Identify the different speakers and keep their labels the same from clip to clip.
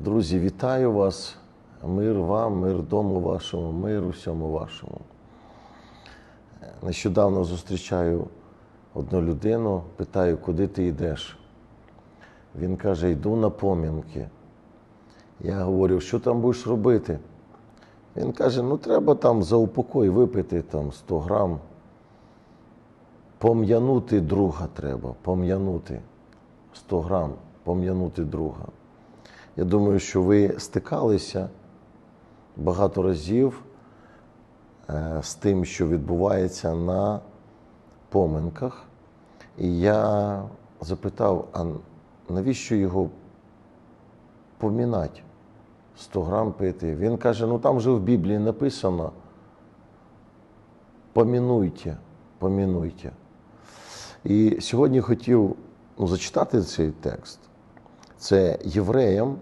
Speaker 1: Друзі, вітаю вас. Мир вам, мир дому вашому, мир усьому вашому. Нещодавно зустрічаю одну людину, питаю, куди ти йдеш. Він каже, йду на помінки. Я говорю, що там будеш робити? Він каже, ну треба там за упокой випити там 100 грам. Пом'янути друга треба, пом'янути 100 грам, пом'янути друга. Я думаю, що ви стикалися багато разів е, з тим, що відбувається на поминках. І я запитав, а навіщо його помінати? 100 грам пити. Він каже: ну там же в Біблії написано: помінуйте, помінуйте. І сьогодні хотів ну, зачитати цей текст. Це Євреям,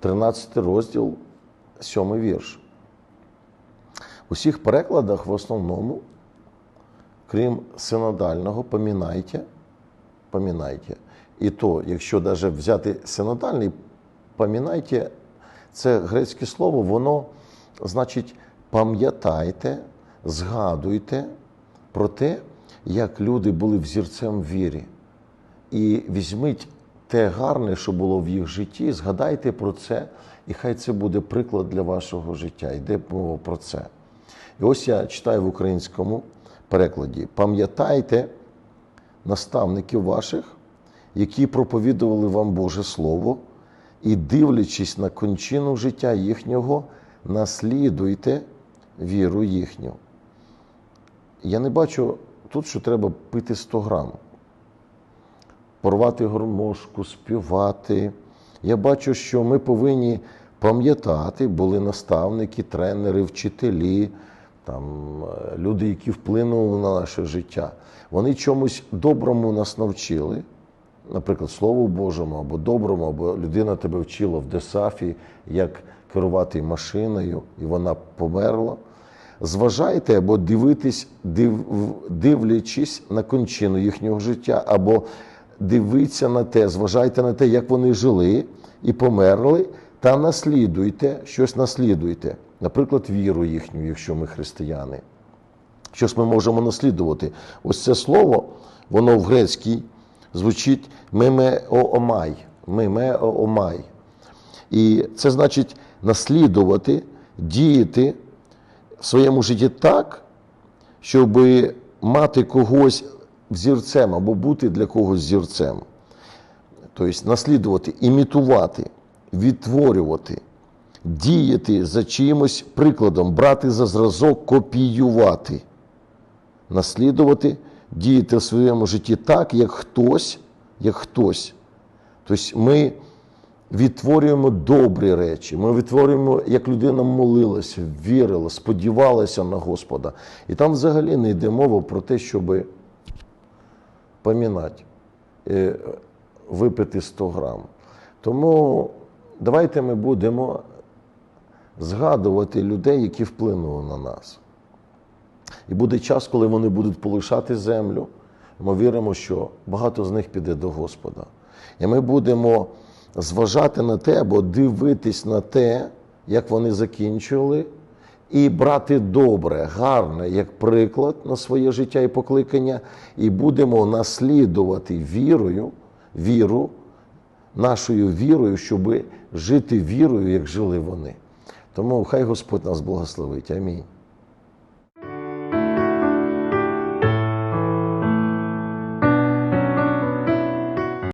Speaker 1: 13 розділ, 7 вірш. У всіх перекладах в основному, крім синодального, помінайте, помінайте. І то, якщо навіть взяти синодальний, помінайте, це грецьке слово, воно значить пам'ятайте, згадуйте про те, як люди були взірцем вірі. І візьміть те гарне, що було в їх житті, згадайте про це, і хай це буде приклад для вашого життя. Йде мова про це. І ось я читаю в українському перекладі: пам'ятайте наставників ваших, які проповідували вам Боже Слово, і, дивлячись на кончину життя їхнього, наслідуйте віру їхню. Я не бачу тут, що треба пити 100 грам порвати гармошку, співати. Я бачу, що ми повинні пам'ятати, були наставники, тренери, вчителі, там, е, люди, які вплинули на наше життя. Вони чомусь доброму нас навчили, наприклад, Слову Божому або доброму, або людина тебе вчила в Десафі, як керувати машиною, і вона померла. Зважайте або дивитись, див, дивлячись на кончину їхнього життя, або дивіться на те, зважайте на те, як вони жили і померли, та наслідуйте, щось наслідуйте. Наприклад, віру їхню, якщо ми християни. Щось ми можемо наслідувати. Ось це слово, воно в грецькій звучить мемеоомай. Мемеоомай. І це значить наслідувати, діяти в своєму житті так, щоб мати когось взірцем або бути для когось зірцем. Тобто наслідувати, імітувати, відтворювати, діяти за чимось прикладом, брати за зразок, копіювати, наслідувати, діяти в своєму житті так, як хтось, як хтось. Тобто ми відтворюємо добрі речі, ми відтворюємо, як людина молилася, вірила, сподівалася на Господа. І там взагалі не йде мова про те, щоби помінати, е, випити 100 грам. Тому давайте ми будемо згадувати людей, які вплинули на нас. І буде час, коли вони будуть полишати землю. Ми віримо, що багато з них піде до Господа. І ми будемо зважати на те або дивитись на те, як вони закінчили і брати добре, гарне як приклад на своє життя і покликання, і будемо наслідувати вірою, віру, нашою вірою, щоб жити вірою, як жили вони. Тому хай Господь нас благословить. Амінь.